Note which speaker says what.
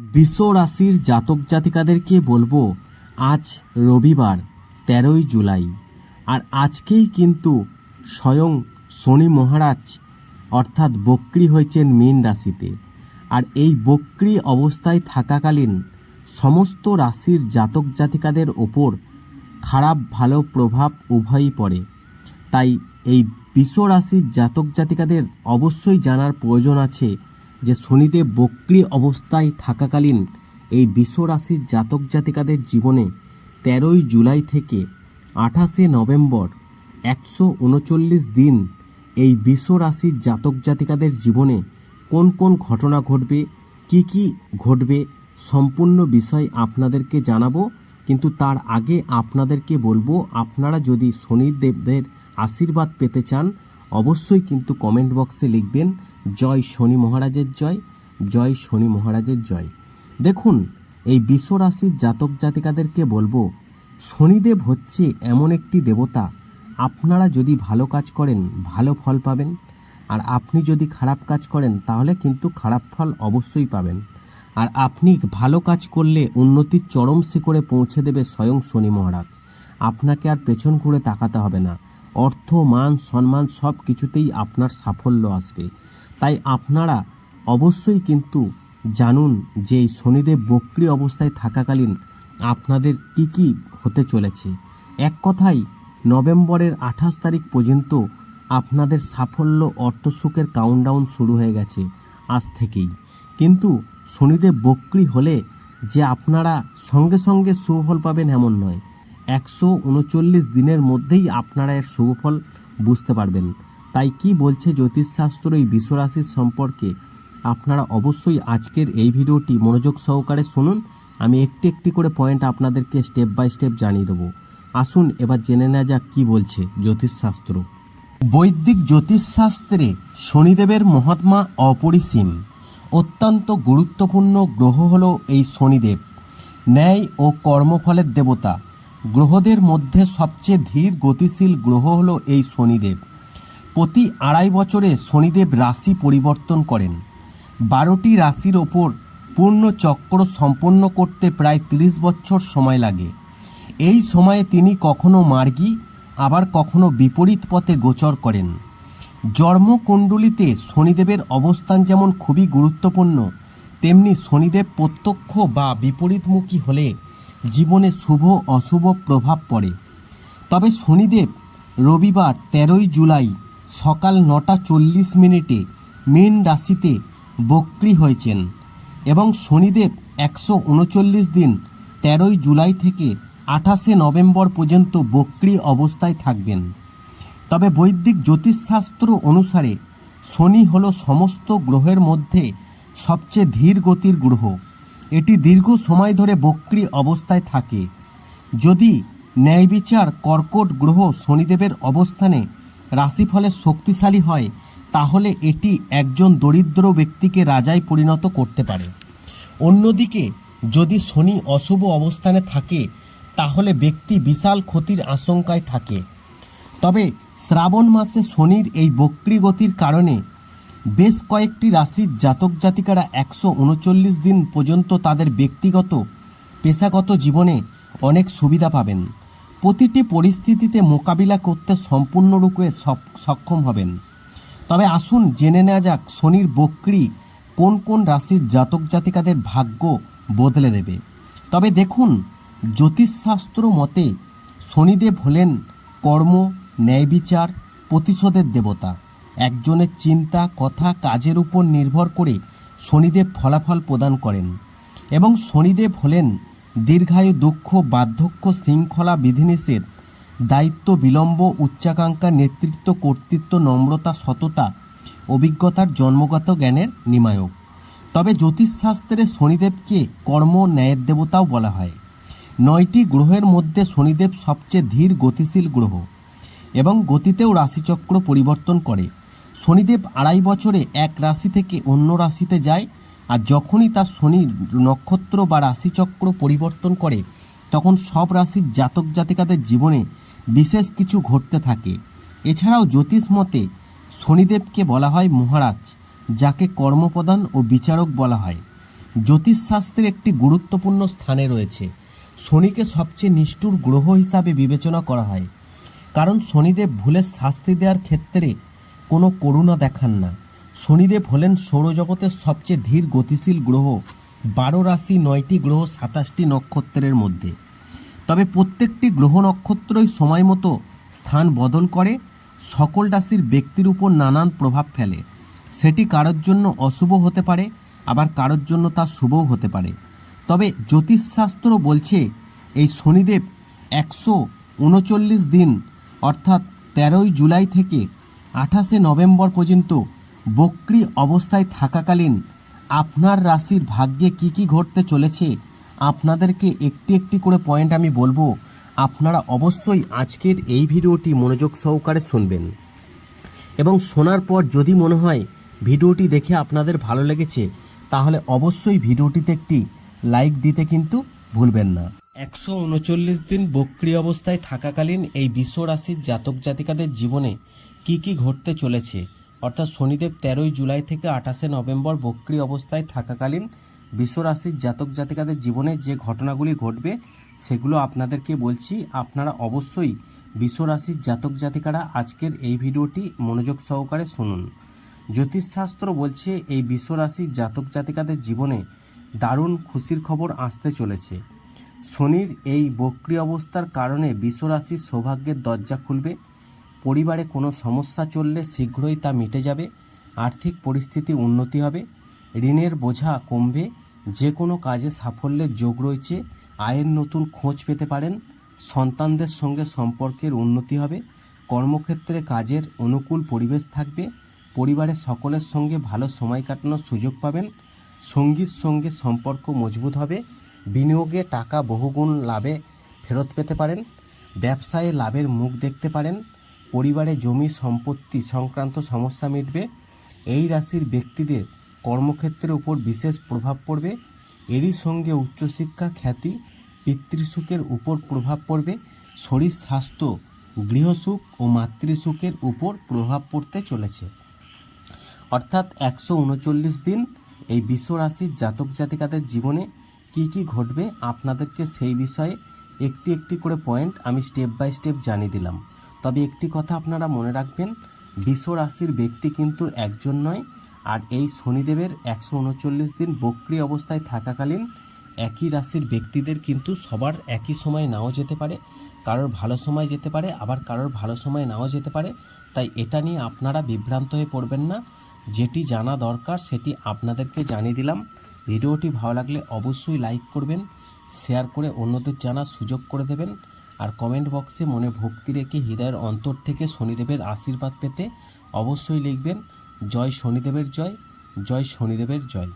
Speaker 1: বৃষ রাশির জাতক জাতিকাদেরকে বলব, আজ রবিবার, তেরোই জুলাই। আর আজকেই কিন্তু স্বয়ং শনি মহারাজ, অর্থাৎ বক্রি হয়েছেন মীন রাশিতে। আর এই বক্রি অবস্থায় থাকাকালীন সমস্ত রাশির জাতক জাতিকাদের ওপর খারাপ ভালো প্রভাব উভয়ই পড়ে। তাই এই বিশ্ব রাশির জাতক জাতিকাদের অবশ্যই জানার প্রয়োজন আছে যে শনিদেব বক্রি অবস্থায় থাকাকালীন এই রাশির জাতক জাতিকাদের জীবনে তেরোই জুলাই থেকে আঠাশে নভেম্বর একশো উনচল্লিশ দিন এই রাশির জাতক জাতিকাদের জীবনে কোন কোন ঘটনা ঘটবে, কি কি ঘটবে সম্পূর্ণ বিষয় আপনাদেরকে জানাব। কিন্তু তার আগে আপনাদেরকে বলব, আপনারা যদি শনিদেবদের আশীর্বাদ পেতে চান, অবশ্যই কিন্তু কমেন্ট বক্সে লিখবেন। জয় শনি মহারাজের জয় জয় শনি মহারাজের জয়। দেখুন, এই বিশ্ব রাশির জাতক জাতিকাদেরকে বলব, শনিদেব হচ্ছে এমন একটি দেবতা। আপনারা যদি ভালো কাজ করেন, ভালো ফল পাবেন। আর আপনি যদি খারাপ কাজ করেন, তাহলে কিন্তু খারাপ ফল অবশ্যই পাবেন। আর আপনি ভালো কাজ করলে উন্নতির চরম শিখরে পৌঁছে দেবে স্বয়ং শনি মহারাজ। আপনাকে আর পেছন ঘুরে তাকাতে হবে না। অর্থ, মান, সম্মান সব কিছুতেই আপনার সাফল্য আসবে। তাই আপনারা অবশ্যই কিন্তু জানুন যে এই শনিদেব বক্রি অবস্থায় থাকাকালীন আপনাদের কি কি হতে চলেছে। এক কথায়, নভেম্বরের আঠাশ তারিখ পর্যন্ত আপনাদের সাফল্য অর্থসুখের কাউন্টডাউন শুরু হয়ে গেছে আজ থেকেই। কিন্তু শনিদেব বক্রি হলে যে আপনারা সঙ্গে সঙ্গে শুভফল পাবেন এমন নয়। একশো উনচল্লিশ দিনের মধ্যেই আপনারা এর শুভফল বুঝতে পারবেন। তাই কি বলছে জ্যোতিষশাস্ত্র এই বিশ্বরাশির সম্পর্কে? আপনারা অবশ্যই আজকের এই ভিডিওটি মনোযোগ সহকারে শুনুন। আমি একটি একটি করে পয়েন্ট আপনাদেরকে স্টেপ বাই স্টেপ জানিয়ে দেবো। আসুন এবার জেনে নেওয়া যাক কী বলছে জ্যোতিষশাস্ত্র। বৈদিক জ্যোতিষশাস্ত্রে শনিদেবের মহাত্মা অপরিসীম। অত্যন্ত গুরুত্বপূর্ণ গ্রহ হল এই শনিদেব। ন্যায় ও কর্মফলের দেবতা। গ্রহদের মধ্যে সবচেয়ে ধীর গতিশীল গ্রহ হল এই শনিদেব। প্রতি আড়াই বছরে শনিদেব রাশি পরিবর্তন করেন। বারোটি রাশির ওপর পূর্ণ চক্র সম্পন্ন করতে প্রায় তিরিশ বছর সময় লাগে। এই সময়ে তিনি কখনো মার্গী, আবার কখনো বিপরীত পথে গোচর করেন। জন্মকুণ্ডলিতে শনিদেবের অবস্থান যেমন খুবই গুরুত্বপূর্ণ, তেমনি শনিদেব প্রত্যক্ষ বা বিপরীতমুখী হলে জীবনে শুভ, অশুভ প্রভাব পড়ে। তবে শনিদেব রবিবার তেরোই জুলাই সকাল নটা চল্লিশ মিনিটে মীন রাশিতে বক্রি হয়েছেন এবং শনিদেব একশো উনচল্লিশ দিন তেরোই জুলাই থেকে আঠাশে নভেম্বর পর্যন্ত বক্রি অবস্থায় থাকবেন। তবে বৈদিক জ্যোতিষশাস্ত্র অনুসারে শনি হল সমস্ত গ্রহের মধ্যে সবচেয়ে ধীর গতির গ্রহ। এটি দীর্ঘ সময় ধরে বক্রি অবস্থায় থাকে। যদি ন্যায়বিচার কর্কট গ্রহ শনিদেবের অবস্থানে রাশিফলে শক্তিশালী হয়, তাহলে এটি একজন দরিদ্র ব্যক্তিকে রাজায় পরিণত করতে পারে। অন্যদিকে, যদি শনি অশুভ অবস্থানে থাকে, তাহলে ব্যক্তি বিশাল ক্ষতির আশঙ্কায় থাকে। তবে শ্রাবণ মাসে শনির এই বক্রি গতির কারণে বেশ কয়েকটি রাশির জাতক জাতিকারা একশো উনচল্লিশ দিন পর্যন্ত তাদের ব্যক্তিগত, পেশাগত জীবনে অনেক সুবিধা পাবেন। প্রতিটি পরিস্থিতিতে মোকাবিলা করতে সম্পূর্ণরূপে সক্ষম হবেন। তবে আসুন জেনে নেওয়া যাক শনির বক্রি কোন কোন রাশির জাতক জাতিকাদের ভাগ্য বদলে দেবে। তবে দেখুন, জ্যোতিষশাস্ত্র মতে শনিদেব হলেন কর্ম ন্যায়বিচার প্রতিশোধের দেবতা। একজনের চিন্তা, কথা, কাজের উপর নির্ভর করে শনিদেব ফলাফল প্রদান করেন এবং শনিদেব হলেন দীর্ঘায়ু দুঃখ, বার্ধক্য, শৃঙ্খলা বিধিনিষেধ, দায়িত্ব, বিলম্ব, উচ্চাকাঙ্ক্ষা, নেতৃত্ব, কর্তৃত্ব, নম্রতা, সততা, অভিজ্ঞতার জন্মগত জ্ঞানের নিমায়ক। তবে জ্যোতিষশাস্ত্রে শনিদেবকে কর্ম ন্যায়ের দেবতাও বলা হয়। নয়টি গ্রহের মধ্যে শনিদেব সবচেয়ে ধীর, গতিশীল গ্রহ এবং গতিতেও রাশিচক্র পরিবর্তন করে। শনিদেব আড়াই বছরে এক রাশি থেকে অন্য রাশিতে যায় আর যখনই তার শনি নক্ষত্র বা রাশিচক্র পরিবর্তন করে, তখন সব রাশির জাতক জাতিকাদের জীবনে বিশেষ কিছু ঘটতে থাকে। এছাড়াও জ্যোতিষ মতে শনিদেবকে বলা হয় মহারাজ, যাকে কর্মপ্রদান ও বিচারক বলা হয়। জ্যোতিষশাস্ত্রের একটি গুরুত্বপূর্ণ স্থানে রয়েছে। শনিকে সবচেয়ে নিষ্ঠুর গ্রহ হিসাবে বিবেচনা করা হয়। কারণ শনিদেব ভুলের শাস্তি দেওয়ার ক্ষেত্রে কোনো করুণা দেখান না। শনিদেব হলেন সৌরজগতের সবচেয়ে ধীর গতিশীল গ্রহ। বারো রাশি নয়টি গ্রহ সাতাশটি নক্ষত্রের মধ্যে। তবে প্রত্যেকটি গ্রহ নক্ষত্রই সময় মতো স্থান বদল করে, সকল রাশির ব্যক্তির উপর নানান প্রভাব ফেলে। সেটি কারোর জন্য অশুভ হতে পারে, আবার কারোর জন্য তা শুভও হতে পারে। তবে জ্যোতিষশাস্ত্র বলছে, এই শনিদেব একশো উনচল্লিশ দিন, অর্থাৎ তেরোই জুলাই থেকে আঠাশে নভেম্বর পর্যন্ত বক্রি অবস্থায় থাকাকালীন আপনার রাশির ভাগ্যে কি কি ঘটতে চলেছে, আপনাদেরকে একটি একটি করে পয়েন্ট আমি বলব। আপনারা অবশ্যই আজকের এই ভিডিওটি মনোযোগ সহকারে শুনবেন। এবং শোনার পর যদি মনে হয় ভিডিওটি দেখে আপনাদের ভালো লেগেছে, তাহলে অবশ্যই ভিডিওটিতে একটি লাইক দিতে কিন্তু ভুলবেন না। একশো উনচল্লিশ দিন বক্রি অবস্থায় থাকাকালীন এই বিশ্ব রাশির জাতক জাতিকাদের জীবনে কি কি ঘটতে চলেছে অর্থাৎ শনিদেব তেরোই জুলাই থেকে আঠাশে নভেম্বর বক্রি অবস্থায় থাকাকালীন বিশ্বরাশির জাতক জাতিকাদের জীবনে যে ঘটনাগুলি ঘটবে, সেগুলো আপনাদেরকে বলছি। আপনারা অবশ্যই বিশ্বরাশির জাতক জাতিকারা আজকের এই ভিডিওটি মনোযোগ সহকারে শুনুন। জ্যোতিষশাস্ত্র বলছে, এই বিশ্বরাশির জাতক জাতিকাদের জীবনে দারুণ খুশির খবর আসতে চলেছে। শনির এই বক্রি অবস্থার কারণে বিশ্বরাশির সৌভাগ্যের দরজা খুলবে। পরিবারে কোনো সমস্যা চললে শীঘ্রই তা মিটে যাবে, আর্থিক পরিস্থিতি উন্নতি হবে, ঋণের বোঝা কমবে, যে কোনো কাজে সাফল্যের যোগ রয়েছে, আয়ের নতুন খোঁজ পেতে পারেন, সন্তানদের সঙ্গে সম্পর্কের উন্নতি হবে, কর্মক্ষেত্রে কাজের অনুকূল পরিবেশ থাকবে পরিবারের সকলের সঙ্গে ভালো সময় কাটানোর সুযোগ পাবেন, সঙ্গীর সঙ্গে সম্পর্ক মজবুত হবে, বিনিয়োগে টাকা বহুগুণ লাভে ফেরত পেতে পারেন, ব্যবসায়ে লাভের মুখ দেখতে পারেন পরিবারে জমি সম্পত্তি সংক্রান্ত সমস্যা মিটবে, এই রাশির ব্যক্তিদের কর্মক্ষেত্রের উপর বিশেষ প্রভাব পড়বে। এরই সঙ্গে উচ্চশিক্ষা খ্যাতি, পিতৃসুখের উপর প্রভাব পড়বে। শরীর স্বাস্থ্য, গৃহসুখ ও মাতৃসুখের উপর প্রভাব পড়তে চলেছে। অর্থাৎ একশো উনচল্লিশ দিন এই বিশ্ব রাশির জাতক জাতিকাদের জীবনে কি কি ঘটবে আপনাদেরকে সেই বিষয়ে একটি একটি করে পয়েন্ট আমি স্টেপ বাই স্টেপ জানিয়ে দিলাম। তবে একটি কথা আপনারা মনে রাখবেন বিশ্ব রাশির ব্যক্তি কিন্তু একজন নয়, আর এই শনিদেবের একশো উনচল্লিশ দিন বক্রি অবস্থায় থাকাকালীন একই রাশির ব্যক্তিদের কিন্তু সবার একই সময় নাও যেতে পারে। কারোর ভালো সময় যেতে পারে, আবার কারোর ভালো সময় নাও যেতে পারে। তাই এটা নিয়ে আপনারা বিভ্রান্ত হয়ে পড়বেন না। যেটি জানা দরকার, সেটি আপনাদেরকে জানিয়ে দিলাম। ভিডিওটি ভালো লাগলে অবশ্যই লাইক করবেন, শেয়ার করে অন্যদের জানার সুযোগ করে দেবেন। আর কমেন্ট বক্সে মনে ভক্তি রেখে হৃদয়ের অন্তর থেকে শনিদেবের আশীর্বাদ পেতে অবশ্যই লিখবেন, জয় শনিদেবের জয় জয় শনিদেবের জয়।